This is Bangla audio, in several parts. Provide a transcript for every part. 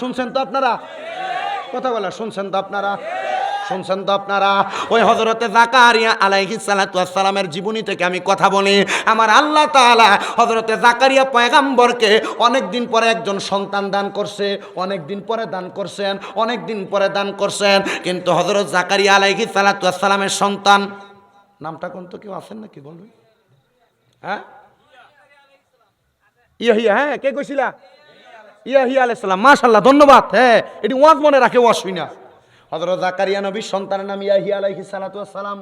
শুনছেন তো আপনারা? কথা বলা শুনছেন তো আপনারা? শুনছেন তো আপনারা? ওই হজরতে জাকারিয়া আলাইহিস সালাতু সালামের জীবনী থেকে আমি কথা বলি। আমার আল্লাহ তাআলা হজরতে জাকারিয়া পয়গাম্বরকে অনেক দিন পরে একজন সন্তান দান করছে অনেক দিন পরে দান করছেন অনেক দিন পরে দান করছেন। কিন্তু হজরত জাকারিয়া আলাইহিস সালাতু সালামের সন্তান, নামটা কোন তো কেউ আছেন নাকি বলবেন? হ্যাঁ? ইয়া হ্যাঁ কে কইছিলা? ইয়াহিয়া আলাইসাল্লাম মাশাল্লাহ ধন্যবাদ। হ্যাঁ এটি ওয়াজ মনে রাখে, ওয়াজ শুই না। হজরত জাকারিয়া নবীর সন্তানের নাম ইয়াহিয়া আলাইহি সালাতু সালাম।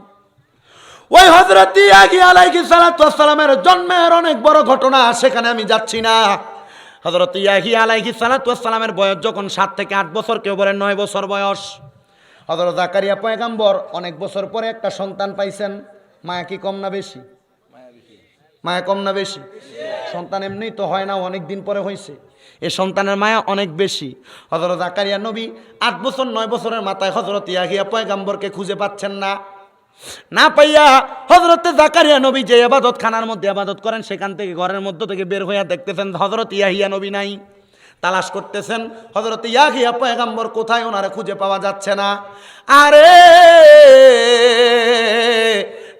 ওই হজরত ইয়াহিয়া আলাইহি সালাতু সালামের জন্মের অনেক বড় ঘটনা, সেখানে আমি যাচ্ছি না। হজরত ইয়াহিয়া আলাইহি সালাতু সালামের বয়স যখন সাত থেকে আট বছর, কেউ বলেন নয় বছর বয়স। হজরত জাকারিয়া পয়গাম্বর অনেক বছর পরে একটা সন্তান পাইছেন, মায়া কি কম না বেশি? মায়া কম না বেশি? সন্তান এমনি তো হয় না, অনেক দিন পরে হয়েছে এ সন্তানের মায়া অনেক বেশি। হজরত আকারিয়া নবী আট বছর, নয় বছরের মাথায় হজরত ইয়াহিয়া পয়গাম্বরকে খুঁজে পাচ্ছেন না। না পাইয়া হজরতে জাকারিয়া নবী যে আবাদত খানার মধ্যে আবাদত করেন, সেখান থেকে ঘরের মধ্য থেকে বের হইয়া দেখতেছেন হজরত ইয়াহিয়া নবী নাই। তালাশ করতেছেন হজরত ইয়াহিয়া পয়গাম্বর কোথায়? ওনারে খুঁজে পাওয়া যাচ্ছে না। আরে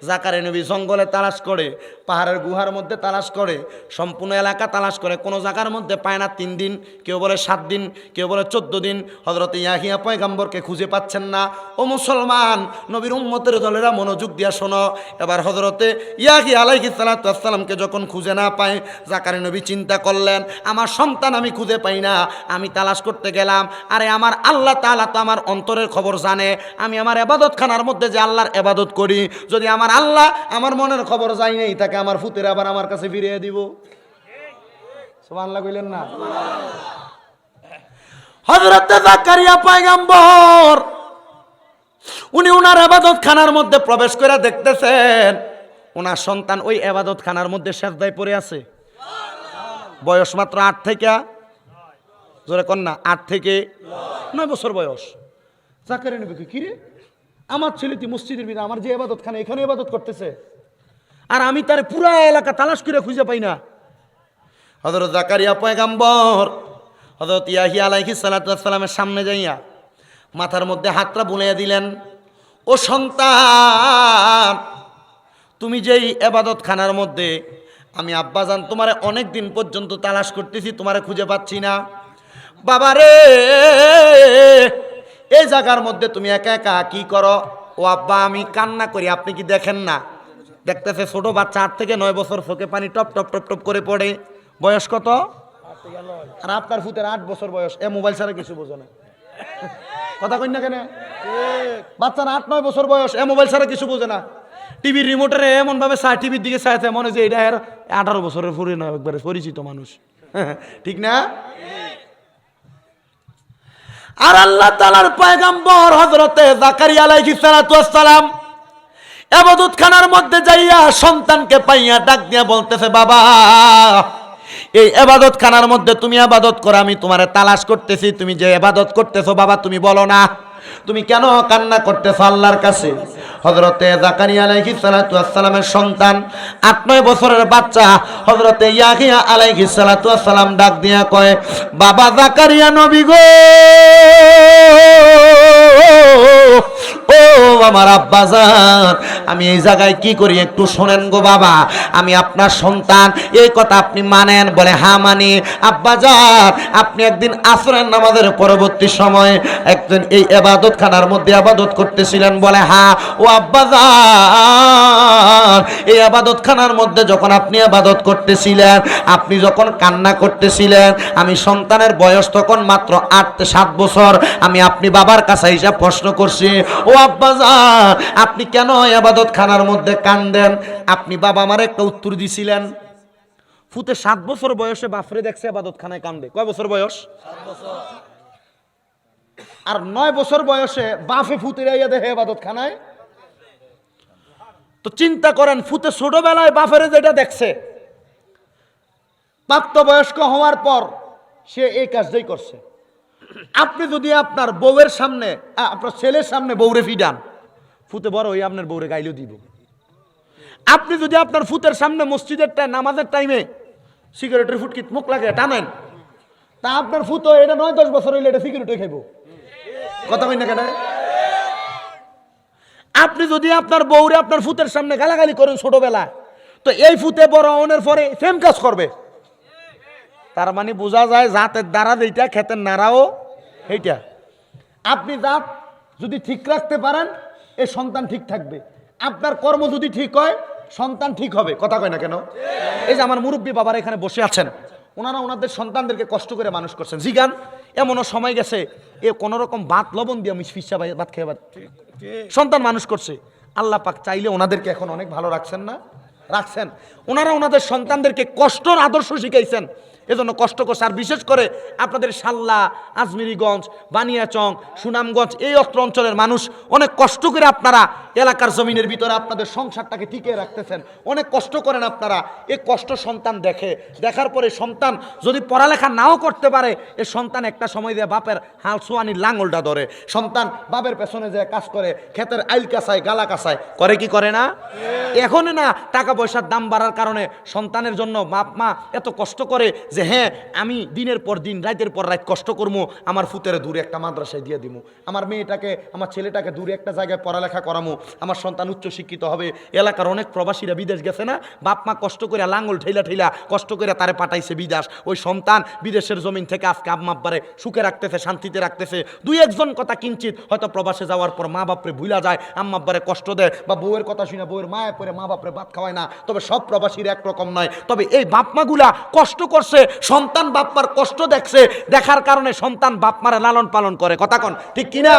জাকারে নবী জঙ্গলে তালাশ করে, পাহাড়ের গুহার মধ্যে তালাশ করে, সম্পূর্ণ এলাকা তালাশ করে, কোনো জায়গার মধ্যে পায় না তিন দিন, কেউ বলে সাত দিন, কেউ বলে চোদ্দ দিন হজরত ইয়াহিয়া পয়গাম্বরকে খুঁজে পাচ্ছেন না। ও মুসলমান, নবীর উম্মতের দলেরা মনোযোগ দিয়া শোনো। এবার হজরতে ইয়াহি আলাইহি সালাতামকে যখন খুঁজে না পায় জাকারে নবী চিন্তা করলেন, আমার সন্তান আমি খুঁজে পাই না, আমি তালাশ করতে গেলাম। আরে আমার আল্লাহ তাআলা তো আমার অন্তরের খবর জানে। আমি আমার এবাদতখানার মধ্যে যে আল্লাহর এবাদত করি, যদি আমার আল্লাহ আমার মনের খবর যাই নেই তাকে আমার ফুতের আবার আমার কাছে ফিরিয়ে দিব। সুবহানাল্লাহ কইলেন না? হযরত জাকারিয়া পয়গম্বর উনি ওনার এবাদত খানার মধ্যে প্রবেশ করে দেখতেছেন ওনার সন্তান ওই এবাদত খানার মধ্যে সেজদায় পড়ে আছে। বয়স মাত্র আট থেকে জোরে কন্যা আট থেকে নয় বছর বয়স। জাকারিয়া নবী কই, কি রে? আমার ছেলে তুই মসজিদের ভিতরে, আমার যে এবাদত খানা এখানে এবাদত করতেছে। আর আমি তার পুরা এলাকা তালাশ করে খুঁজে পাই না। হজরত জাকারিয়া পয়গাম্বর হজরত ইয়াহি আলাইহি সালাতামের সামনে যাইয়া মাথার মধ্যে হাতটা বুলাইয়া দিলেন, ও সন্তান, তুমি যেই এবাদত খানার মধ্যে আমি আব্বাজান তোমারে অনেক দিন পর্যন্ত তালাশ করতেছি, তোমারে খুঁজে পাচ্ছি না। বাবারে এই জায়গার মধ্যে তুমি একা একা কি করো? ও আব্বা, আমি কান্না করি, আপনি কি দেখেন না? দেখতেছে ছোট বাচ্চা, আট থেকে নয় বছর চোখে পানি টপ টপ টপ টপ করে পড়ে। বয়স কত? আর আপনার ফুতের আট বছর বয়স, এ মোবাইল ছাড়া কিছু বোঝো না। কথা কই না কেন? বাচ্চার আট, নয় বছর বয়স, এ মোবাইল ছাড়া কিছু বোঝে না। টিভির রিমোটের এমন ভাবে চায় টিভির দিকে চাইছে মনে হয় যে এটা এর আঠারো বছরের ফুরে না একবারে পরিচিত মানুষ। ঠিক না? আর আল্লাহ তালার পয়গাম্বর হজরতে জাকারি আলাইহি সালাতু আসসালাম সালাম এবাদত খানার মধ্যে যাইয়া সন্তানকে পাইয়া ডাক দিয়া বলতেছে, বাবা, এই এবাদত খানার মধ্যে তুমি আবাদত করো, আমি তোমারে তালাশ করতেছি, তুমি যে এবাদত করতেছো, বাবা, তুমি বলো না। তুমি কেন কান্না করতেছ আল্লাহর কাছে? হজরতে জাকারিয়া আলাইহি সালাতু আসসালামের সন্তান, আট নয় বছরের বাচ্চা হজরতে ইয়াহিয়া আলাইহি সালাতু আসসালাম ডাক দিয়া কয়, বাবা জাকারিয়া নবী গো! ও আমার আব্বাজান, আমি এই জায়গায় কি করি একটু শোনেন গো বাবা। আমি আপনার সন্তান, এই কথা আপনি মানেন, বলে হ্যাঁ মানি। আব্বাজান, আপনি একদিন আসরের নামাজের পরবর্তী সময়ে একজন এই এবাদত খানার মধ্যে আবাদত করতেছিলেন, বলে হ্যাঁ ও আব্বাজান, এই আবাদত খানার মধ্যে যখন আপনি আবাদত করতেছিলেন, আপনি যখন কান্না করতেছিলেন, আমি সন্তানের বয়স তখন মাত্র আট সাত বছর, আমি আপনি বাবার কাছে হিসাব প্রশ্ন করছি, ও আব্বাজান আপনি কেন আবাদত খানার মধ্যে কান্দেন? আপনি বাবা আমার একটা উত্তর দিছিলেন। ফুতে সাত বছর বয়সে বাফরে দেখছে আবাদত খানায় কান্দে। কয় বছর বয়স? আর নয় বছর বয়সে বাফে ফুতে রাইয়া দেখে আবাদত খানায় তো চিন্তা করেন, ফুতে ছোটবেলায় বাফেরে যেটা দেখছে, প্রাপ্তবয়স্ক হওয়ার পর সে এই কাজটাই করছে। আপনি যদি আপনার বউয়ের সামনে আপনার ছেলের সামনে বউরে ফিডান ফুতে বড় হয়ে আপনার বউরে গাইলেও দিব। আপনি যদি আপনার ফুতের সামনে মসজিদের টাইম নামাজের টাইমে সিগারেটের ফুটকি মুখ লাগে টানেন, তা আপনার ফুতো এটা নয়, দশ বছর হইলে এটা সিকিউরিটি খাইব। কথা কই না কেন? আপনি যদি আপনার বউরে আপনার ফুতের সামনে গালাগালি করেন ছোটবেলা তো এই ফুতে বড় অনের পরে সেম কাজ করবে। তার মানে বোঝা যায়, জাতের দ্বারা যেটা খেতের নাড়াও সেইটা আপনি জাত যদি ঠিক রাখতে পারেন এ সন্তান ঠিক থাকবে। আপনার কর্ম যদি ঠিক হয় সন্তান ঠিক হবে। কথা কয় না কেন? এই যে আমার মুরব্বী বাবার এখানে বসে আছেন ওনারা ওনাদের সন্তানদেরকে কষ্ট করে মানুষ করছেন। জিগান এমনও সময় গেছে এ কোনো রকম ভাত লবণ দিয়ে আমি ফিসা ভাত খেয়ে সন্তান মানুষ করছে। আল্লাহ পাক চাইলে ওনাদেরকে এখন অনেক ভালো রাখছেন না? রাখছেন। ওনারা ওনাদের সন্তানদেরকে কষ্টর আদর্শ শিখাইছেন। এজন্য কষ্ট করছে। আর বিশেষ করে আপনাদের সাল্লা আজমিরিগঞ্জ, বানিয়াচং, সুনামগঞ্জ, এই অস্ত্র অঞ্চলের মানুষ অনেক কষ্ট করে আপনারা এলাকার জমিনের ভিতরে আপনাদের সংসারটাকে টিকিয়ে রাখতেছেন। অনেক কষ্ট করেন আপনারা। এই কষ্ট সন্তান দেখে। দেখার পরে সন্তান যদি পড়ালেখা নাও করতে পারে, এ সন্তান একটা সময় দিয়ে বাপের হাল সোয়ানির লাঙ্গলটা ধরে। সন্তান বাপের পেছনে যে কাজ করে, ক্ষেতের আইল কাসায় গালা কাসায় করে কি করে না? এখন না, টাকা পয়সার দাম বাড়ার কারণে সন্তানের জন্য বাপ, মা এত কষ্ট করে যে হ্যাঁ আমি দিনের পর দিন রাতের পর রাত কষ্ট করব আমার ফুতের দূরে একটা মাদ্রাসায় দিয়ে দিব আমার মেয়েটাকে, আমার ছেলেটাকে দূরে একটা জায়গায় পড়ালেখা করামো আমার সন্তান উচ্চ শিক্ষিত হবে। এলাকার অনেক প্রবাসীরা বিদেশ গেছে না? বাপ মা কষ্ট করে লাঙ্গল ঠেলা ঠেলা কষ্ট করে তারে পাঠাইছে বিদেশ। ওই সন্তান বিদেশের জমিন থেকে আজকে আব্বারে সুখে রাখতেছে শান্তিতে রাখতেছে। দুই একজন কথা কিঞ্চিত হয়তো প্রবাসে যাওয়ার পর মা বাপরে ভুলা যায় আম্মা আব্বারে কষ্ট দেয় বা বউয়ের কথা শুনে বউয়ের মায়ে পরে মা বাপরে ভাত খাওয়ায় না। তবে সব প্রবাসীর একরকম নয়। তবে এই বাপমাগুলা কষ্ট করছে সন্তান বাপমার কষ্ট দেখছে দেখার কারণে সন্তান বাপমারে লালন পালন করে। কথা কন ঠিক কিনা?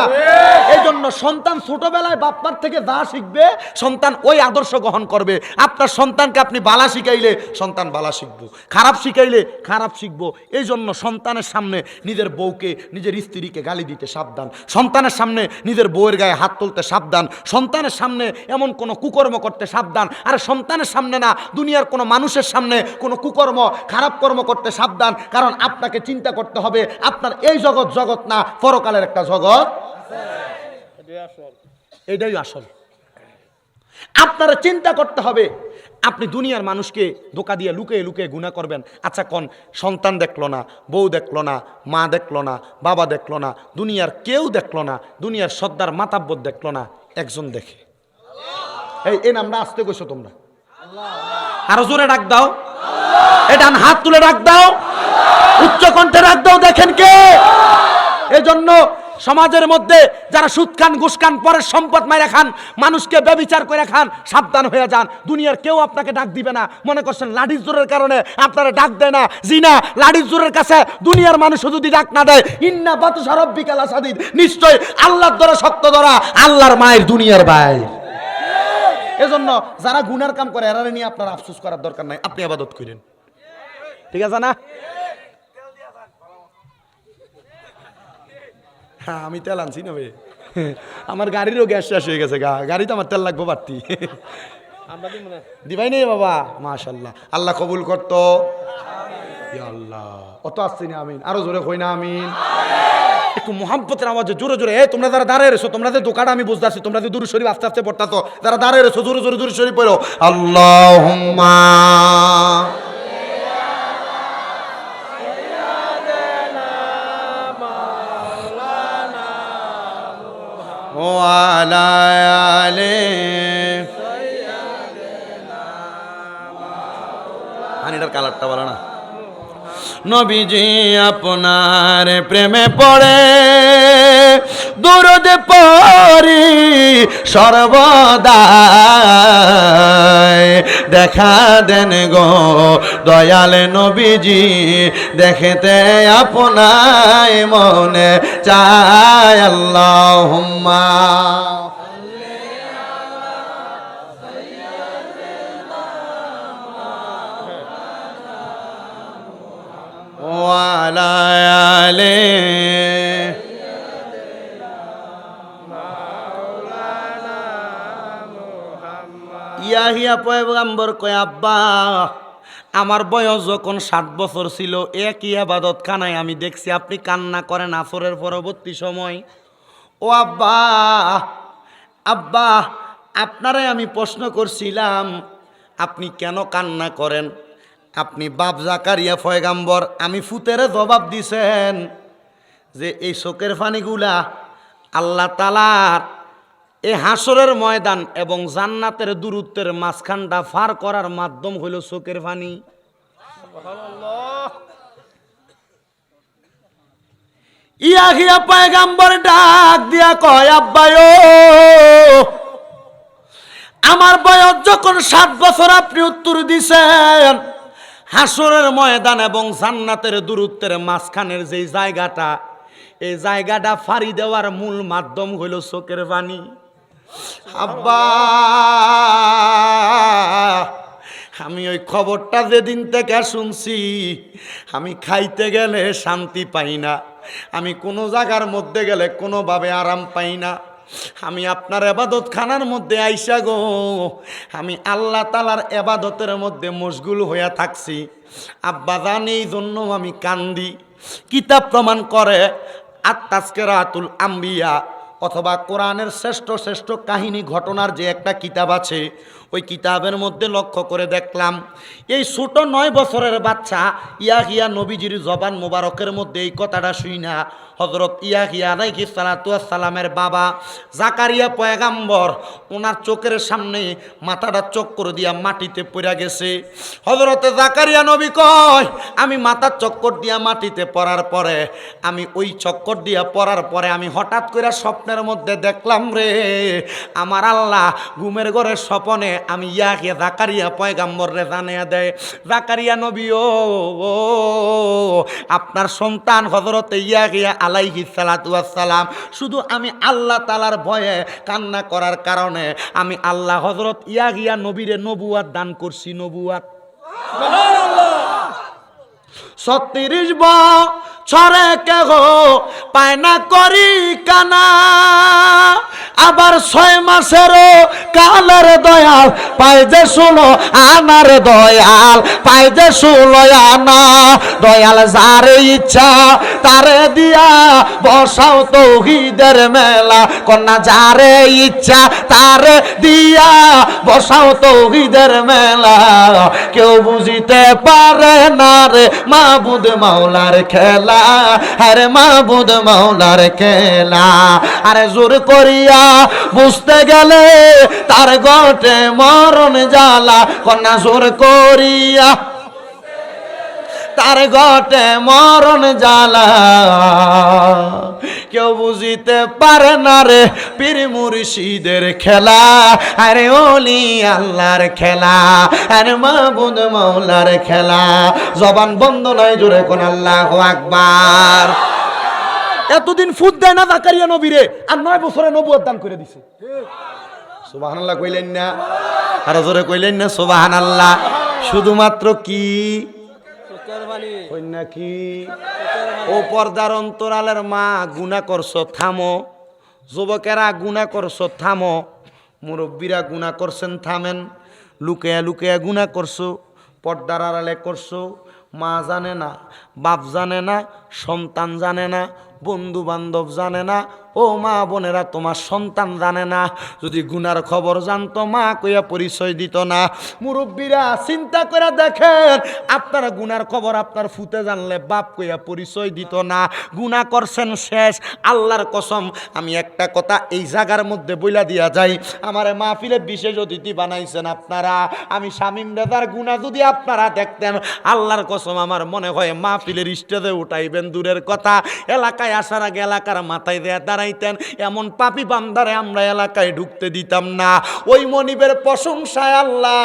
এই জন্য সন্তান ছোটবেলায় বাপমার থেকে যা শিখবে, সন্তান ওই আদর্শ গ্রহণ করবে। আপনার সন্তানকে আপনি বালা শিখাইলে সন্তান বালা শিখব। খারাপ শিখাইলে খারাপ শিখব। এই জন্য সন্তানের সামনে নিজের বউকে, নিজের স্ত্রীকে গালি দিতে সাবধান। সন্তানের সামনে নিজের বউয়ের গায়ে হাত তুলতে সাবধান। সন্তানের সামনে এমন কোনো কুকর্ম করতে সাবধান। আর সন্তানের সামনে না, দুনিয়ার কোনো মানুষের সামনে কোনো কুকর্ম, খারাপ কর্ম করতে সাবধান। কারণ আপনাকে চিন্তা করতে হবে, আপনার এই জগৎ জগৎ না, পরকালের একটা জগৎ। এটাই আসল। আপনারা চিন্তা করতে হবে, আপনি দুনিয়ার মানুষকে ধোকা দিয়ে লুকিয়ে লুকিয়ে গুণা করবেন। আচ্ছা কোন, সন্তান দেখল না, বউ দেখল না, মা দেখল না, বাবা দেখল না, দুনিয়ার কেউ দেখল না, দুনিয়ার সর্দার মাতাব্বর দেখল না, একজন দেখে। এই এই নামটা আসতে কইছো তোমরা। আরও জোরে ডাক দাও। এটা হাত তুলে ডাক দাও। উচ্চ কণ্ঠে ডাক দাও, দেখেন কে? এজন্য সমাজের মধ্যে যারা সুদ খান ঘুষ খান পরের সম্পদ মাইরা খান, মানুষকে ব্যবিচার করে খান, সাবধান হয়ে যান। দুনিয়ার কেউ আপনাকে ডাক দিবে না। মনে করছেন লাঠির জোরের কারণে আপনারা ডাক দেয় না। জি না, লাঠির জোরের কাছে দুনিয়ার মানুষ যদি ডাক না দেয়, ইন্না বাতু সারব্বিকাল আসাদিদ নিশ্চয় আল্লাহর দ্বারা শক্ত দ্বারা আল্লাহর মায়ের দুনিয়ার ভাই এজন্য যারা গুনার কাম করে, এরারে নিয়ে আপনার আফসোস করার দরকার নাই। আপনি আবাদত করেন ঠিক আছে না? হ্যাঁ আমি তেল আনছি না ভাই আমার গাড়িরও গ্যাস শেষ হয়ে গেছে গা গাড়িতে আমার তেল লাগবো বাড়তি। দিবাই নেই বাবা মাশাল্লাহ। আল্লাহ কবুল করতো। আল্লাহ অত আসছি না আমিন। আরও জোরে কই না আমিন। একটু মোহাম্মতের আওয়াজে জোরে জোরে। এ তোমরা যারা দাঁড়িয়ে রেছো তোমরা যে দোকান আমি বুঝতে পারছি তোমরা যে দূর শরীফ আস্তে আস্তে পড়তা তো যারা দাঁড়িয়ে রেছো জোরে জোরে দূর শরীফ পড়ো। আল্লাহ وعلى آله পানিটার কালারটা বলো না নবীজি আপনার প্রেমে পড়ে দুরদে পরি সর্বদা দেখা দেন গো দয়াল নবীজি দেখতে আপনায় মনে চায় আল্লাহ وعلى পয়গম্বর কয়, আব্বা, আমার বয়স যখন ষাট বছর ছিল, একই আবাদত খানায় আমি দেখছি, আপনি কান্না করেন আসরের পরবর্তী সময়। ও আব্বা আব্বা, আপনারে আমি প্রশ্ন করছিলাম, আপনি কেন কান্না করেন? আপনি বাপ জাকারিয়া ফয়গাম্বর আমি ফুতেরে জবাব দিছেন যে, এই শোকের ফানিগুলা আল্লাহ তালার এই হাসরের ময়দান এবং জান্নাতের দূরত্বের মাঝখানটা ফার করার মাধ্যম হইল চোখের ইয়া গিয়া পায়গাম্বর ডাক দিয়া কয়, আব্বায়, আমার বয়স যখন সাত বছর আপনি উত্তর দিছেন, হাসরের ময়দান এবং জান্নাতের দূরত্বের মাঝখানের যে জায়গাটা, এই জায়গাটা ফাড়ি দেওয়ার মূল মাধ্যম হইল চোখের পানি। আব্বা, আমি ওই খবরটা যেদিন থেকে শুনছি, আমি খাইতে গেলে শান্তি পাই না। আমি কোনো জায়গার মধ্যে গেলে কোনোভাবে আরাম পাই না। আমি আপনার এবাদত খানার মধ্যে আইসা গো, আমি আল্লাহ তালার এবাদতের মধ্যে মশগুল হইয়া থাকছি। আব্বা জানি, এই জন্য আমি কান্দি। কিতাব প্রমাণ করে আত্মাস্কের আতুল আম্বিয়া অথবা কোরআনের শ্রেষ্ঠ শ্রেষ্ঠ কাহিনী ঘটনার যে একটা কিতাব আছে, ওই কিতাবের মধ্যে লক্ষ্য করে দেখলাম, এই ছোট নয় বছরের বাচ্চা ইয়াহিয়া নবীজির জবান মোবারকের মধ্যে এই কথাটা শুই না। হজরত ইয়াহিয়া আলাইহি সালাতু সালামের বাবা জাকারিয়া পয়গাম্বর ওনার চোখের সামনে মাথাটা চক্কর দিয়া মাটিতে পড়ে গেছে। হজরতে জাকারিয়া নবী কয়, আমি মাথার চক্কর দিয়া মাটিতে পড়ার পরে, আমি ওই চক্কর দিয়া পড়ার পরে আমি হঠাৎ করে স্বপ্নের মধ্যে দেখলাম রে, আমার আল্লাহ ঘুমের ঘরে স্বপনে আমি ইয়াকে জাকারিয়া পয়গাম্বর রে জানিয়া দেয়, জাকারিয়া নবী ও আপনার সন্তান হজরতে ইয়াকিয়া আলাইহি সালাম শুধু আমি আল্লাহ তালার ভয়ে কান্না করার কারণে আমি আল্লাহ হজরত ইয়াকিয়া নবীরে নবুয়াত দান করছি নবুয়াত ছত্রিশ বছরে কেহ পায় না করি কানা, আবার ছয় মাসেরও কালের দয়াল পাই যে শুনো আনার দয়াল পাই যে শুনো আনা। দয়াল যারে ইচ্ছা, তারে দিয়া বসাও তৌহিদের মেলা। কন্যা যারে ইচ্ছা, তারে দিয়া বসাও তৌহিদের মেলা। কেউ বুঝিতে পারে না রে মাবুদ মাওলার খেলা আরে মাবুদ মাওলার খেলা। আরে জোর করিয়া বুঝতে গেলে তার গটে মরণ জ্বালা। কন্যা জোর করিয়া তার গটে মরণ জ্বালা। কেউ বুঝিতে পারে না রে পীর মুর্শিদের খেলা। আরে ওলি আল্লাহর খেলা, আরে মাহবুদ মৌলার খেলা। জবান বন্ধ নয় জোরে কোন আল্লাহ আকবার। এতদিন ফুট দেয় না জাকারিয়া নবীরে আর নয় বছরে নবুয়ার দান করে দিছে। সুবাহান আল্লাহ কইলেন না? আর জোরে কইলেন না সুবাহান আল্লাহ শুধুমাত্র কি? কন্যা কি ও পর্দার অন্তরালের মা গুণা করছ, থামো। যুবকেরা গুণা করছ, থামো। মুরব্বীরা গুণা করছেন, থামেন। লুকেয়া লুকেয়া গুণা করছ, পর্দার আড়ালে করছ। মা জানে না, বাপ জানে না, সন্তান জানে না বন্ধু বান্ধব জানে না ও মা বোনেরা, তোমার সন্তান জানে না। যদি গুনার খবর জানতো, মা কইয়া পরিচয় দিত না। মুরব্বীরা চিন্তা করে দেখেন, আপনার গুনার খবর আপনার ফুতে জানলে বাপ কইয়া পরিচয় দিত না। গুনাহ করছেন শেষ, আল্লাহর কসম, আমি একটা কথা এই জায়গার মধ্যে বইলা দিয়া যাই। আমার মাহফিলে বিশেষ অতিথি বানাইছেন আপনারা। আমি শামিম রেজার গুণা যদি আপনারা দেখতেন, আল্লাহর কসম আমার মনে হয় মাহফিলের স্টেজে উঠাইবেন দূরের কথা। এলাকায় আসার আগে এলাকার মাথায় দেয়া দাঁড়াইতেন এমন পাপি বান্দারে আমরা এলাকায় ঢুকতে দিতাম না। ওই মনিবের প্রশংসায় আল্লাহ,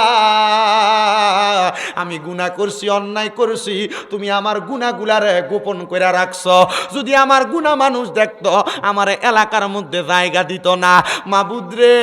আমি গুণা করছি, অন্যায় করছি, তুমি আমার গুণাগুলারে গোপন করে রাখছ। যদি আমার গুণা মানুষ দেখত, আমার এলাকার মধ্যে জায়গা দিত না। মাবুদ্রে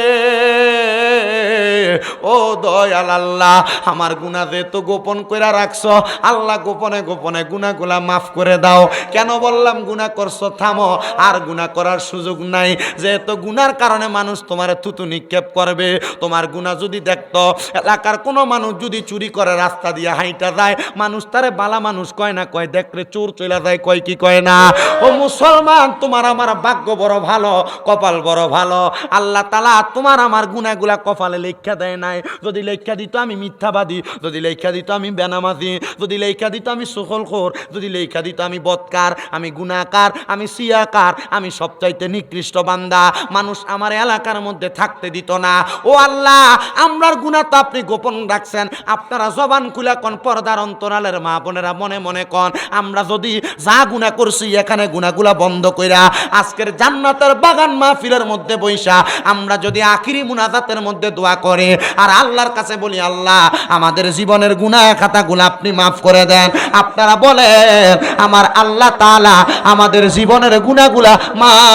ও দয়াল আল্লাহ, আমার গুণা যে তো গোপন করে রাখছ, আল্লাহ গোপনে গোপনে গুণাগুলা মাফ করে দাও। কেন বললাম গুণা করছ, থামো। আর গুণা করার সুযোগ নাই, যেহেতু গুনার কারণে মানুষ তোমার থুতু নিক্ষেপ করবে। তোমার গুণা যদি দেখতো, এলাকার কোনো মানুষ যদি চুরি করে রাস্তা দিয়ে হাইটা যায়, মানুষ তারে বালা মানুষ কয় না কয়, দেখলে চোর চলে যায়, কয় কি কয় না? ও মুসলমান, তোমার আমার ভাগ্য বড় ভালো, কপাল বড় ভালো। আল্লাহ তালা তোমার আমার গুণাগুলা কপালে লিখা দেয় নাই। যদি লেখা দিত আমি মিথ্যাবাদী, যদি লেখা দিত আমি বেনামাজি, যদি লেখা দিত আমি সুখলখোর, যদি লেখা দিত আমি বৎকার, আমি গুণাকার আমি সিয়াকার আমি সবচাইতে নিকৃষ্ট বান্দা। মানুষ আমার এলাকার মধ্যে থাকতে দিত না। ও আল্লাহ, আমরার গুণা তো আপনি গোপন রাখছেন। আপনারা জবান খুলে কন পর্দার অন্তরালের মা বোনেরা মনে মনে কন, আমরা যদি যা গুণা করছি, এখানে গুণাগুলা বন্ধ কইরা আজকের জান্নাতের বাগান মাহফিলের মধ্যে বৈশা আমরা যদি আখিরি মুনাজাতের মধ্যে দোয়া করে, আর আল্লাহর কাছে বলি, আল্লাহ, আমাদের জীবনের গুনাহ খাতাগুলো আপনি মাফ করে দেন। আপনারা বলেন, আমার আল্লাহ তাআলা আমাদের জীবনের গুনাহগুলা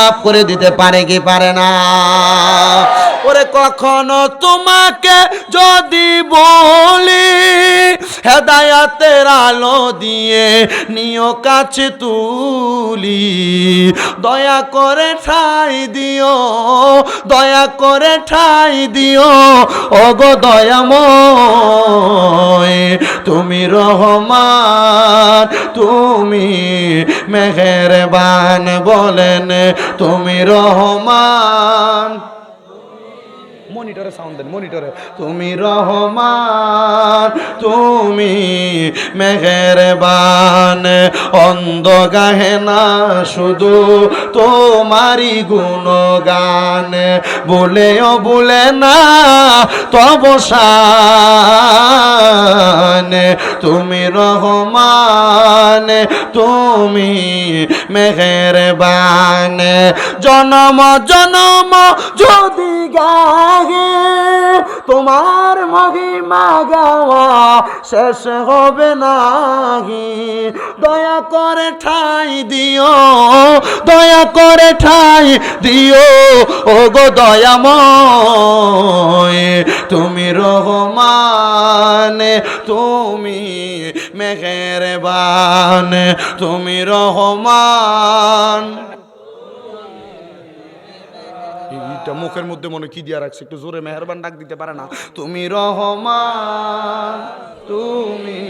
মাফ করে দিতে পারে কি পারে না? ওরে কখনো তোমাকে যদি বলি, হেদায়াতের আলো দিয়ে নিও কাছে তুলি। দয়া করে ঠাই দিও, দয়া করে ঠাই দিও। ওগো দয়াময়, তুমি রহমান। তুমি মেহেরবান বলেন তুমি রহমান। মনিটরে সাউন্ড দেন, মনিটরে। তুমি রহমান, তুমি মেহেরবান অন্ধ গাহে না শুধু তোমারই গুণগান। বলেও বলে না তবসান তুমি রহমান, তুমি মেহেরবান। জনম জনম, যদি গাহে তোমার মহিমা গাওয়া শেষ হবে নাহি। দয়া করে ঠাই দিও, দয়া করে ঠাই দিও ও গো দয়াময়। তুমি রহমান, তুমি মেহেরবান, তুমি রহমান। এইটা মুখের মধ্যে মনে কি দিয়া রাখছে, একটু জোরে মেহরবান ডাক দিতে পারে না। তুমি রহমান, তুমি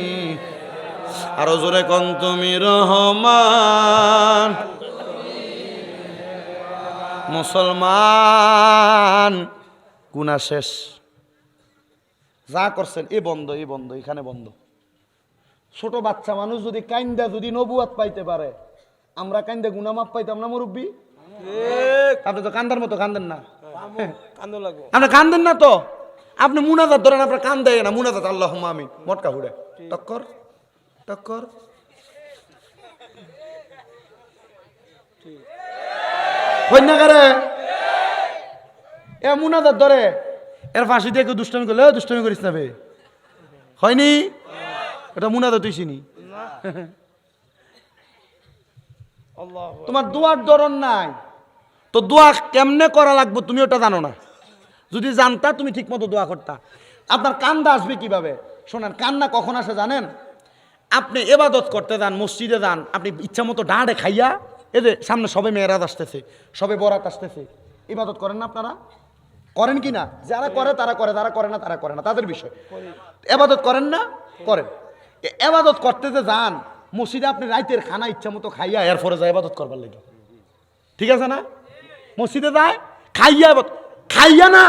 আরও জোরে কন, তুমি রহমান, মুসলমান। গুনা শেষ। যা করছেন, এ বন্ধ এ বন্ধ, এখানে বন্ধ। ছোট বাচ্চা মানুষ যদি কাইন্দা যদি নবুয়াত পাইতে পারে, আমরা কাইন্দা গুনামাপ পাইতাম না মুরব্বী? আপনি তো কান্দার মতো কান্দেন না। আপনি কান্দেন না তো। আপনি মুনাজাত ধরেন আপনার কান দেয় না। মুনাজাত আল্লাহ আমি মটকা হুড়ে। টক্কর টক্কর কন্যাকারে এ মুনাজাত ধরে। এর ফাঁসি দিয়ে কেউ দুষ্টমি করলে "এ, দুষ্টমি করিস না বে। হয়নি? এটা মুনাজাত তুই চিনি তোমার দোয়ার ধরন নাই। তো দোয়া কেমনে করা লাগবে তুমি ওটা জানো না। যদি জানতা তুমি ঠিক মতো দোয়া করতা। আপনার কান্দা আসবে কীভাবে? শোনেন কান্না কখন আসে জানেন? আপনি এবাদত করতে যান মসজিদে যান আপনি ইচ্ছা মতো ডাঁড়ে খাইয়া এদের সামনে সবে মেয়েরাজ আসতেছে সবে বরাত আসতেছে। ইবাদত করেন না আপনারা? করেন কি না? যারা করে তারা করে যারা করে না তারা করে না তাদের বিষয়। এবাদত করেন না? করেন। এবাদত করতে যে যান মসজিদে আপনি রাইতের খানা ইচ্ছা মতো খাইয়া এরপরে যায় এবাদত করবার লাগে। ঠিক আছে না? মসজিদে যায়, খাইয়া খাইয়া না,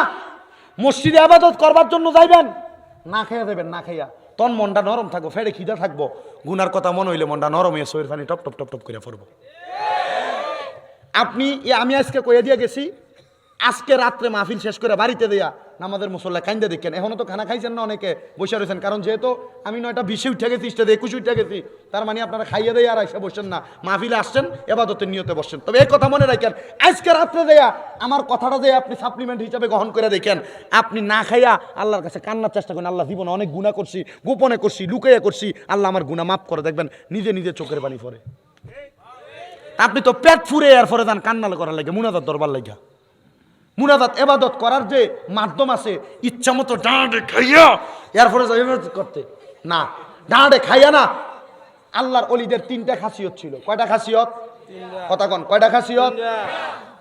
মসজিদে আবাদত করবার জন্য যাইবেন। না খাইয়া যাবেন না খাইয়া। তন মনটা নরম থাকব, ফেরে খিদা থাকব। গুনার কথা মনে হইলে মনটা নরম হয়ে শরীর পানি টপ টপ টপ টপ করে পড়ব। আপনি আমি আজকে কয়ে দিয়ে গেছি, আজকে রাত্রে মাহফিল শেষ করে বাড়িতে দেয়া নামাজের মুসল্লা কাইন্দে দেখেন। এখনও তো খানা খাইছেন না অনেকে বসে রয়েছেন। কারণ যেহেতু আমি নয়টা বিশে উঠে গেছি, ইস্টাতে একুশে উঠে গেছি, তার মানে আপনারা খাইয়ে দেয় আর এসে বসেন না। মাহফিলে আসছেন, এবাদতের নিয়তে বসছেন তবে এই কথা মনে রাখেন, আজকে রাত্রে দেয়া আমার কথাটা দিয়ে আপনি সাপ্লিমেন্ট হিসাবে গ্রহণ করে দেখেন, আপনি না খাইয়া আল্লাহর কাছে কান্নার চেষ্টা করেন, আল্লাহ জীবনে অনেক গুণা করছি, গোপনে করছি, লুকাইয়া করছি, আল্লাহ আমার গুণা মাফ করে দেখবেন, নিজে নিজে চোখের পানি পরে আপনি তো পেট ফুরে এর পরে যান কান্নাল করার লাগে, মুনাজাত দরবার লাগা মুনাজাত এবাদত করার যে মাধ্যম আছে ইচ্ছা মতো ডাঁড়ে খাইয়া এর পরে করতে। না ডাঁড়ে খাইয়া না আল্লাহর অলিদের তিনটা খাসিয়ত ছিল। কয়টা খাসিয়ত? কথা কন কয়টা খাসিয়ত?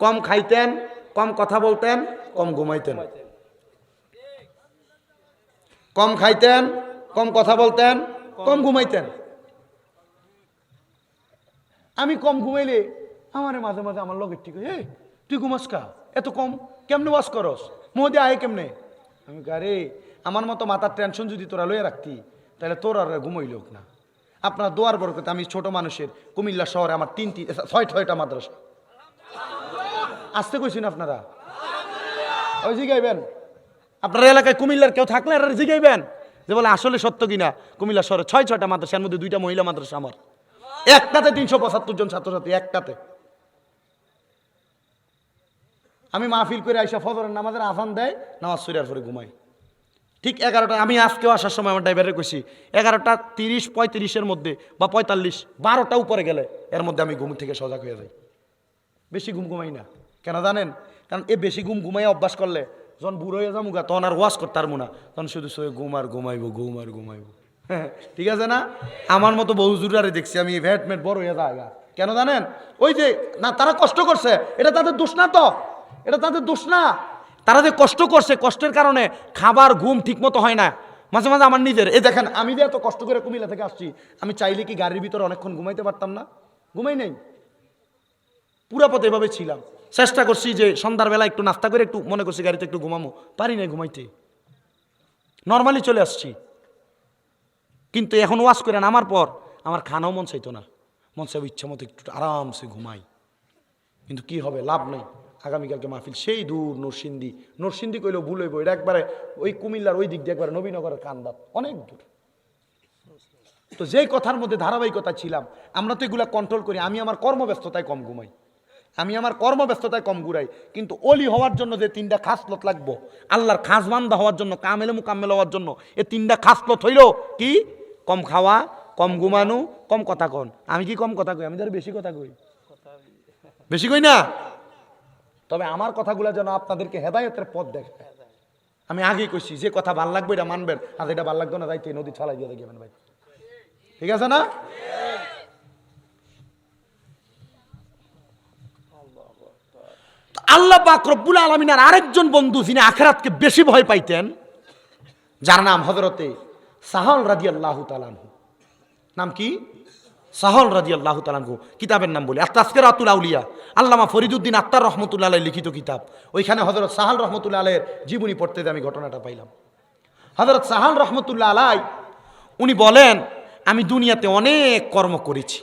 কম খাইতেন কম কথা বলতেন কম ঘুমাইতেন। কম খাইতেন কম কথা বলতেন কম ঘুমাইতেন। আমি কম ঘুমাইলে আমারে মাঝে মাঝে আমার লগের ঠিক হে তুই ঘুমাস কা? এত কম? কেমনে ওয়াশ করস? মোদে আয় কেমনে? আমি গারে আমার মতো মাথার টেনশন যদি তোরা লইয়া রাখতি, তাহলে তোর আর ঘুমাইল না। আপনার দোয়ার বরকতে আমি ছোট মানুষের কুমিল্লা শহরে আমার তিনটি, ছয়, ছয়টা মাদ্রাসা। আসতে কইছেন আপনারা? ওই জিগাইবেন। আপনার এলাকায় কুমিল্লার কেউ থাকলে আর জিগাইবেন। যে বলে, আসলে সত্য কিনা কুমিল্লা শহরে ছয়, ছয়টা মাদ্রাসার মধ্যে দুইটা মহিলা মাদ্রাসা আমার। একটাতে তিনশো পঁচাত্তর জন ছাত্রছাত্রী, একটাতে। আমি মাহফিল করে আইসা ফজরের নামাজের আজান দেয়, নামাজ সরিয়ার পরে ঘুমাই। ঠিক এগারোটা আমি আজকেও আসার সময় আমার ড্রাইভারে কইছি, এগারোটা তিরিশ, পঁয়ত্রিশের মধ্যে বা পঁয়তাল্লিশ, বারোটা উপরে গেলে এর মধ্যে আমি ঘুম থেকে সজাগ হয়ে যাই। বেশি ঘুম ঘুমাই না। কেন জানেন? কারণ এ বেশি ঘুম ঘুমাই অভ্যাস করলে যখন বুড়ো হয়ে যাব গা তখন আর ওয়াশ করতে পারব না। তখন শুধু শুয়ে ঘুম আর ঘুমাইবো, ঘুম আর ঘুমাইবো। ঠিক আছে না? আমার মতো বহু জুরারে দেখছি আমি ভ্যাট ম্যাট বড় হয়ে যায়। কেন জানেন? ওই যে, না, তারা কষ্ট করছে, এটা তাদের দোষ না তো? এটা তাদের দোষ না। তারা যে কষ্ট করছে, কষ্টের কারণে খাবার, ঘুম ঠিকমতো হয় না। মাঝে মাঝে আমার নিজের। এই দেখেন, আমি যে এত কষ্ট করে কুমিল্লা থেকে আসছি, আমি চাইলে কি গাড়ির ভিতরে অনেকক্ষণ ঘুমাইতে পারতাম না? ঘুমাই নেই। পুরা পথে এভাবে ছিলাম। চেষ্টা করছি যে সন্ধ্যার বেলা একটু নাস্তা করে একটু, মনে করছি গাড়িতে একটু ঘুমামো। পারি নাই ঘুমাইতে। নর্মালি চলে আসছি। কিন্তু এখন ওয়াশ করে নামার পর আমার খানাও মন চাইতো না। মন চাইব ইচ্ছা মতো একটু আরামসে ঘুমাই। কিন্তু কি হবে? লাভ নেই। আগামীকালকে মাহফিল, সেই দূর নরসিন্দি নরসিন্দি কইলেও ভুল হইব, এটা একবারে ওই কুমিল্লার ওই দিক দিয়ে একবারে নবীনগরের কান্দাত, অনেক দূর। তো যেই কথার মধ্যে ধারাবাহিকতা ছিলাম, আমরা তো এগুলা কন্ট্রোল করি, আমি আমার কর্মব্যস্ততায় কম ঘুমাই। আমি আমার কর্মব্যস্ততায় কম ঘুরাই, কিন্তু অলি হওয়ার জন্য যে তিনটা খাসলত লাগবো, আল্লাহর খাস বান্দা হওয়ার জন্য, কামেলে মুকাম্মেল হওয়ার জন্য এই তিনটা খাসলত হইল কি? কম খাওয়া, কম ঘুমানো, কম কথা কন। আমি কি কম কথা কই? আমি আরও বেশি কথা কই। বেশি কই না? তবে আমার কথাগুলো যেন আপনাদেরকে হেদায়তের পথ দেখায়। আমি আগেই কইছি, যে কথা ভালো লাগবে এটা মানবেন, আর এটা ভালো লাগবে না যাইতে নদী ছালাই দিয়ে দেখবেন ভাই। ঠিক আছে না? আল্লাহ পাক রব্বুল আলমিনার আরেকজন বন্ধু যিনি আখেরাতকে বেশি ভয় পাইতেন, যার নাম হজরতে সাহল রাজি আল্লাহ তালানহু নাম কি? সাহল রাজি আল্লাহ তালানহু কিতাবের নাম বলি আত্মাস্কের আতুল আউলিয়া, আল্লামা ফরিদুদ্দিন আত্মার রহমতুল্লাহ লিখিত কিতাব। ওইখানে হজরত সাহাল রহমতুল্লাহ আলের জীবনী পড়তে আমি ঘটনাটা পাইলাম। হজরত সাহাল রহমতুল্লাহ আলাই, উনি বলেন, আমি দুনিয়াতে অনেক কর্ম করেছি।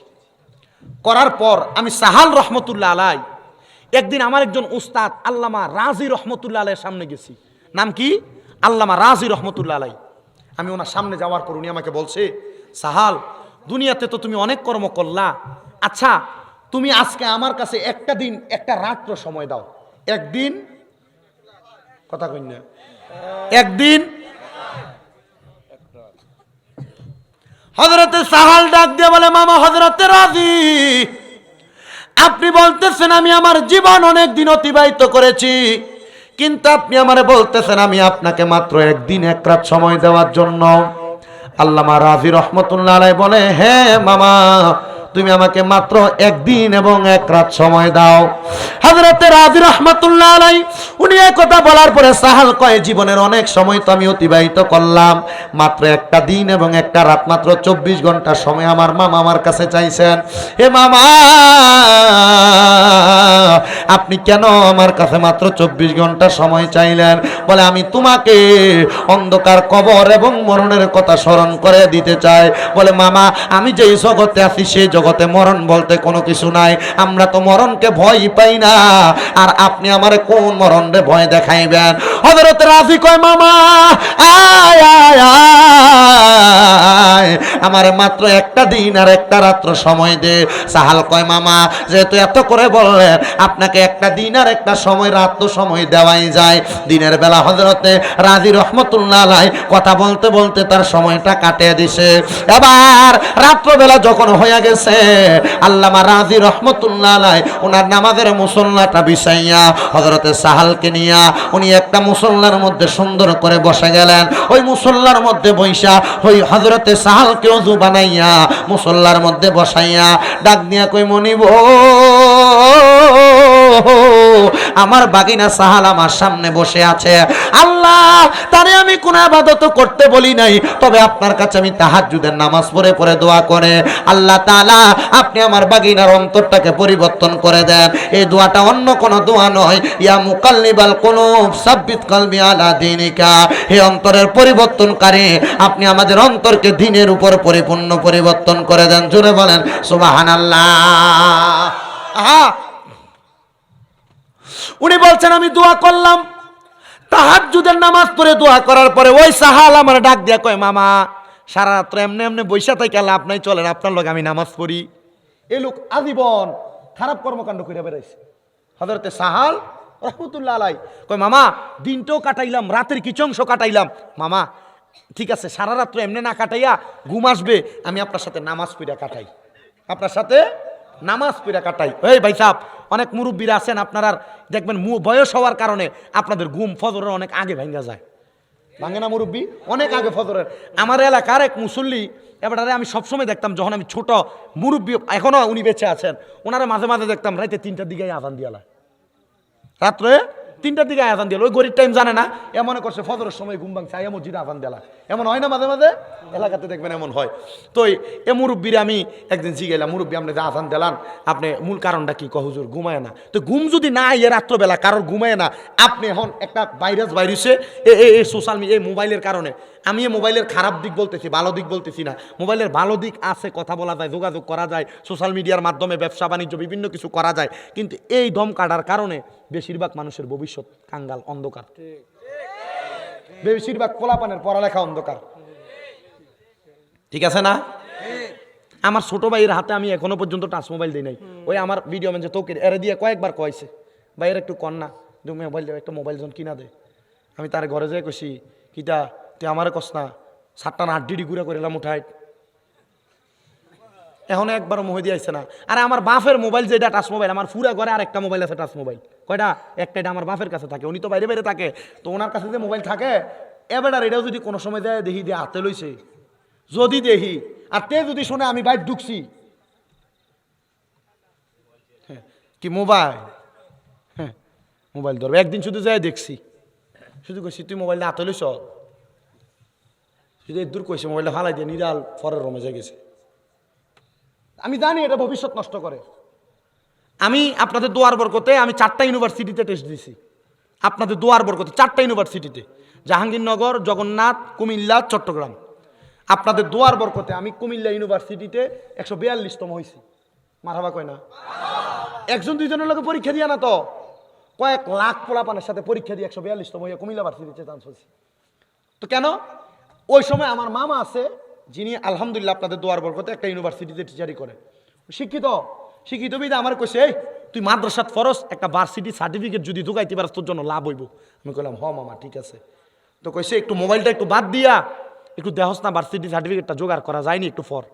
করার পর আমি সাহাল রহমতুল্লাহ আলাই, একদিন আমার একজন উস্তাদ আল্লামা রাজি রহমতুল্লাহ আলাইয়ের সামনে গেছি। নাম কি? আল্লামা রাজি রহমতুল্লাহ আলাই। আমি ওনার সামনে যাওয়ার পর উনি আমাকে বলছে, সাহাল দুনিয়াতে তো তুমি অনেক কর্ম করলা। আচ্ছা তুমি আজকে আমার কাছে একটা দিন, একটা রাত্র সময় দাও। একদিন, কথা কই না। একদিন হজরতে সাহাল ডাক দিয়ে বলে, মামা হজরতে রাজি? আপনি বলতেছেন আমি আমার জীবন অনেক দিন অতিবাহিত করেছি, কিন্তু আপনি আমারে বলতেছেন আমি আপনাকে মাত্র একদিন, এক রাত সময় দেওয়ার জন্য। আল্লামা রাফি রহমতুল্লাহ বলে হ্যাঁ মামা তুমি আমাকে মাত্র একদিন এবং এক রাত সময় দাও। হাজরতে রাজি রহমতুল্লাহ আলাই, উনি এই কথা বলার পরে সাহাল কয়, জীবনের অনেক সময় তো আমি অতিবাহিত করলাম। মাত্র একটা দিন এবং একটা রাত, মাত্র চব্বিশ ঘণ্টা সময় আমার মামা আমার কাছে চাইছেন। হে মামা, আপনি কেন আমার কাছে মাত্র চব্বিশ ঘণ্টা সময় চাইলেন? বলে, আমি তোমাকে অন্ধকার কবর এবং মরণের কথা স্মরণ করে দিতে চাই। বলে, মামা, আমি যেই জগতে আছি সেই জগতে মরণ বলতে কোনো কিছু নাই। আমরা তো মরণকে ভয় পাই না। আর আপনি আমার কোন মরণরে ভয় দেখাইবেন? হজরত রাজি কয়, মামা, আয় আয় আয়। আমার মাত্র একটা দিন আর একটা রাত্র সময় দে। সাহাল কয়, মামা, যেহেতু এত করে বললেন, আপনাকে একটা দিন আর একটা সময় রাত্র সময় দেওয়াই যায়। দিনের বেলা হজরতে রাজি রহমতুল্লাহ আলাই কথা বলতে বলতে তার সময়টা কাটিয়ে দিছে। এবার রাত্রবেলা যখন হয়ে গেছে আল্লামা রাজি রহমতুল্লাহ আলাই ওনার নামাজের মুসল্লাটা বিছাইয়া হজরতে সাহালকে নিয়া উনি একটা মুসল্লার মধ্যে সুন্দর করে বসে গেলেন। ওই মুসল্লার মধ্যে বৈশা ওই হজরতে সাহালকে অজু বানাইয়া মুসল্লার মধ্যে বসাইয়া ডাক দিয়া কই মনিব আমার বাগিনা সাহাল আমার সামনে বসে আছে। আল্লাহ, তারে আমি কোন আবাদত করতে বলি নাই, তবে আপনার কাছে আমি তাহাজ্জুদের নামাজ পড়ে পড়ে দোয়া করে। আল্লাহ তাআলা, আপনি আমার বাগিনার অন্তরটাকে পরিবর্তন করে দেন। এই দোয়াটা অন্য কোনো দোয়া নয়। ইয়া মুকাল্লিবাল কুলুব, সাব্বিত কলবি আলা দিনিকা। হে অন্তরের পরিবর্তনকারী, আপনি আমাদের অন্তরকে দিনের উপর পরিপূর্ণ পরিবর্তন করে দেন। জুড়ে বলেন, সুবহানাল্লাহ। আহা! উনি বলছেন, আমি দোয়া করলাম। তাহাজ্জুদের নামাজ পড়ে দোয়া করার পরে ওই সাহাল আমার ডাক দিয়া কয়, মামা, সারা রাত্র এমনি এমনি বৈশা থেকে লাভ চলেন, আপনার লোক আমি নামাজ পড়ি। এই লোক আজীবন খারাপ কর্মকাণ্ড করে বেড়াইছে। হজরতে সাহাল রহমতুল্লাহ আলাই কয়, মামা, দিনটাও কাটাইলাম, রাতের কিছু অংশ কাটাইলাম। মামা, ঠিক আছে, সারা রাত্র এমনি না কাটাইয়া ঘুম আসবে, আমি আপনার সাথে নামাজ পড়িয়া কাটাই। আপনার সাথে? নামাজ পড়িয়া কাটাই। এই ভাই সাহ অনেক মুরব্বীরা আছেন আপনার আর দেখবেন মু- বয়স হওয়ার কারণে আপনাদের ঘুম ফজরের অনেক আগে ভেঙ্গা যায়। ভাঙে না মুরব্বী? অনেক আগে ফজরের। আমার এলাকার এক মুসল্লি এবারে আমি সবসময় দেখতাম যখন আমি ছোট মুরব্বী এখনও উনি বেঁচে আছেন ওনারা মাঝে মাঝে দেখতাম রাইতে তিনটার দিকে আজান দিয়ালা রাত্রে তিনটার দিকে আজান দিল ওই গরিব টাইম জানে না এ মনে করছে ফজরের সময় ঘুম ভাঙছে আয়া মসজিদে আজান দিলা এমন হয় না মাঝে মাঝে? এলাকাতে দেখবেন এমন হয়। তো এ মুরব্বীরে আমি একদিন জিগাইলাম মুরব্বী আপনি যে আজান দিলান আপনি মূল কারণটা কি? কহুজুর ঘুমায় না। তো ঘুম যদি না এ রাত্রবেলা কারোর ঘুমায় না। আপনি এখন একটা ভাইরাস ভাইরাসে এই সোশ্যাল মিডিয়া এই মোবাইলের কারণে। আমি এই মোবাইলের খারাপ দিক বলতেছি ভালো দিক বলতেছি না। মোবাইলের ভালো দিক আছে কথা বলা যায় যোগাযোগ করা যায় সোশ্যাল মিডিয়ার মাধ্যমে ব্যবসা বাণিজ্য বিভিন্ন কিছু করা যায়। কিন্তু এই দম কাটার কারণে বেশিরভাগ মানুষের ভবিষ্যৎ কাঙ্গাল অন্ধকার। বেশিরভাগ পোলাপানের পড়ালেখা অন্ধকার। ঠিক আছে না? আমার ছোট ভাইয়ের হাতে আমি এখনও পর্যন্ত টাচ মোবাইল দিই নাই। ওই আমার ভিডিও ম্যান যে তোকে এরে দিয়ে কয়েকবার কয়েছে। ভাইয়ের একটু কন্যা তুমি মোবাইল দাও একটা মোবাইল যখন কিনা দে। আমি তার ঘরে যেয়ে কইছি কিটা তুই আমারে কস না, সাতটা না আট ডিডি ঘুরে করে এলাম, উঠাই। এখন একবারও মোহে দিয়ে আইছে না। আর আমার বাপের মোবাইল যেটা টাচ মোবাইল আমার পুরা ঘরে আর একটা মোবাইল আছে টাচ মোবাইল কয়টা? একটা আমার বাপের কাছে থাকে, উনি তো বাইরে বাইরে থাকে। তো ওনার কাছে যে মোবাইল থাকে, এবার এটাও যদি কোনো সময় যায়, দেখি দিয়ে হাতে লইছে। যদি দেখি আর তে যদি শুনে আমি বাইর ঢুকছি। হ্যাঁ, কি মোবাইল? হ্যাঁ মোবাইল ধরবে। একদিন শুধু যাই দেখছি। শুধু কইছি তুই মোবাইলটা হাতে লইছ? শুধু দূর কইছে মোবাইলটা ফালাই দিয়ে নিরাল ফরের রমে যাই গেছে। আমি জানি এটা ভবিষ্যৎ নষ্ট করে। আমি আপনাদের দোয়ার বরকতে আমি চারটা ইউনিভার্সিটিতে টেস্ট দিছি। আপনাদের দোয়ার বরকতে চারটা ইউনিভার্সিটিতে। জাহাঙ্গীরনগর জগন্নাথ কুমিল্লা চট্টগ্রাম। আপনাদের দোয়ার বরকতে আমি কুমিল্লা ইউনিভার্সিটিতে একশো বিয়াল্লিশতম হয়েছি মারাবা কয় না? একজন দুইজনের লোকে পরীক্ষা দিয়া না তো? কয়েক লাখ পোলাপানের সাথে পরীক্ষা দিয়ে একশো বিয়াল্লিশতম হয়ে কুমিল্লা ভার্সিটিতে চান্স হয়েছে তো কেন? ওই সময় আমার মামা আছে, যিনি আলহামদুলিল্লাহ আপনাদের দোয়ার বরকতে একটা ইউনিভার্সিটিতে টিচারি করে শিক্ষিত শিক্ষিত বিদা আমার কইছে, এই, তুই মাদ্রাসাত ফরস, একটা ভার্সিটি সার্টিফিকেট যদি ঢুকাইতে পারস তোর জন্য লাভ হইব। আমি কইলাম, হ মামা, ঠিক আছে। তো কইছে, একটু মোবাইলটা একটু বাদ দিয়া একটু দেহস না ভার্সিটি সার্টিফিকেটটা জোগাড় করা যায়নি একটু ফর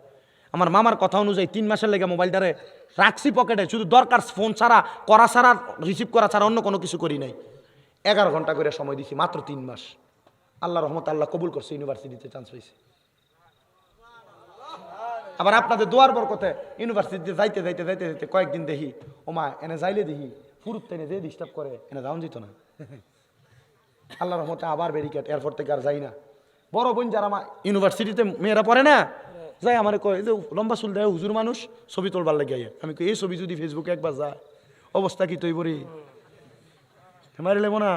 আমার মামার কথা অনুযায়ী তিন মাসের লেগে মোবাইলটারে রাখছি পকেটে শুধু দরকার ফোন ছাড়া, করা ছাড়া রিসিভ করা ছাড়া অন্য কোনো কিছু করি নাই। এগারো ঘণ্টা করে সময় দিছি, মাত্র তিন মাস। আল্লাহ রহমত আল্লাহ কবুল করছে ইউনিভার্সিটিতে চান্স হয়েছে আবার আপনাদের দোয়ার বরকতে ইউনিভার্সিটিতে যাইতে যাইতে যাইতে যাইতে কয়েকদিন দেখি ওমা এনে যাইলে দেখি ফুরুত এনে যে ডিস্টার্ব করে, এনে যাওন যেত না। আল্লাহ রহমতে আবার ব্যারিকেড এয়ারপোর্ট থেকে আর যাই না। বড় বোন যারা ইউনিভার্সিটিতে মেয়েরা পড়ে না যাই আমার কয় যে লম্বা চুল দেয় হুজুর মানুষ, ছবি তোলবার লাগে। আমি কই, এই ছবি যদি ফেসবুকে একবার যায় অবস্থা কি তৈ বরি মারি লেবো না?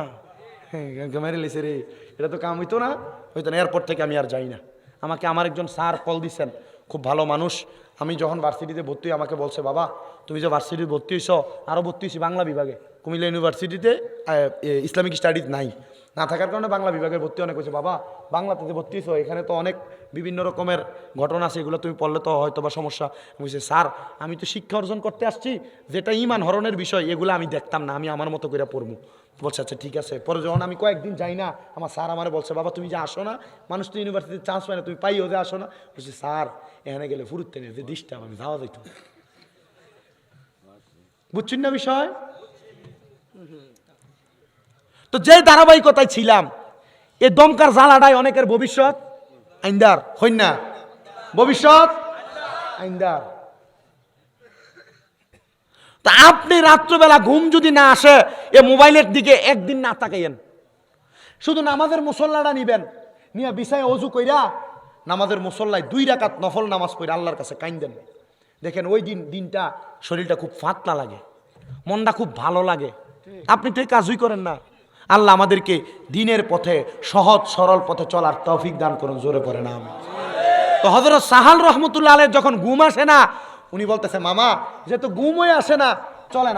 হ্যাঁ মারি লেছে রে? এটা তো কাম হইতো না হইতো না, এয়ারপোর্ট থেকে আমি আর যাই না। আমাকে আমার একজন স্যার কল দিছেন, খুব ভালো মানুষ। আমি যখন ভার্সিটিতে ভর্তি আমাকে বলছে, বাবা, তুমি যে ভার্সিটিতে ভর্তি হইছ আরও ভর্তি হয়েছি বাংলা বিভাগে। কুমিল্লা ইউনিভার্সিটিতে ইসলামিক স্টাডিজ নাই। না থাকার কারণে বাংলা বিভাগের ভর্তি অনেক হয়েছে। বাবা, বাংলাতে যে ভর্তি হয়েছো, এখানে তো অনেক বিভিন্ন রকমের ঘটনা আছে, এগুলো তুমি পড়লে তো হয়তো বা সমস্যা। বলছি, স্যার, আমি তো শিক্ষা অর্জন করতে আসছি, যেটা ইমান হরণের বিষয়, এগুলো আমি দেখতাম না, আমি আমার মতো করে পড়ব। বলছে আচ্ছা ঠিক আছে। পরে যখন আমি কয়েকদিন যাই না, আমার স্যার আমার বলছে, বাবা, তুমি যে আসো না, মানুষ তো ইউনিভার্সিটিতে চান্স পায় না, তুমি পাইও যে আসো না। বলছি, স্যার, এখানে গেলে ফুরুতে নেই, যে ডিস্টার্ব, আমি যাওয়া যাইতো। বুঝছেন না বিষয়? তো যে ধারাবাহিকতায় ছিলাম, এ দমকার জ্বালাটাই অনেকের ভবিষ্যৎ। আইন্দার, হইন না। ভবিষ্যৎ? আইন্দার। তা আপনি রাত্রবেলা ঘুম যদি না আসে, এ মোবাইলের দিকে একদিন না তাকাইয়েন। শুধু নামাজের মুসল্লাটা নিবেন। নিয়ে বিছায় অজু কইরা নামাজের মুসল্লায় দুই রাকাত নফল নামাজ পড়ে আল্লাহর কাছে কাইন্দেন দেখেন ওই দিন, দিনটা শরীরটা খুব ফাতলা লাগে, মনটা খুব ভালো লাগে। আপনি তো এই কাজই করেন না। আল্লাহ আমাদেরকে দিনের পথে, সহজ, সরল পথে চলার তৌফিক দান করুন, জোরে পড়ে না তো হজরত সাহাল রহমতুল্লাহ আলের যখন ঘুম আসে না, উনি বলতেছে, মামা, যেহেতু ঘুমই আসে না, চলেন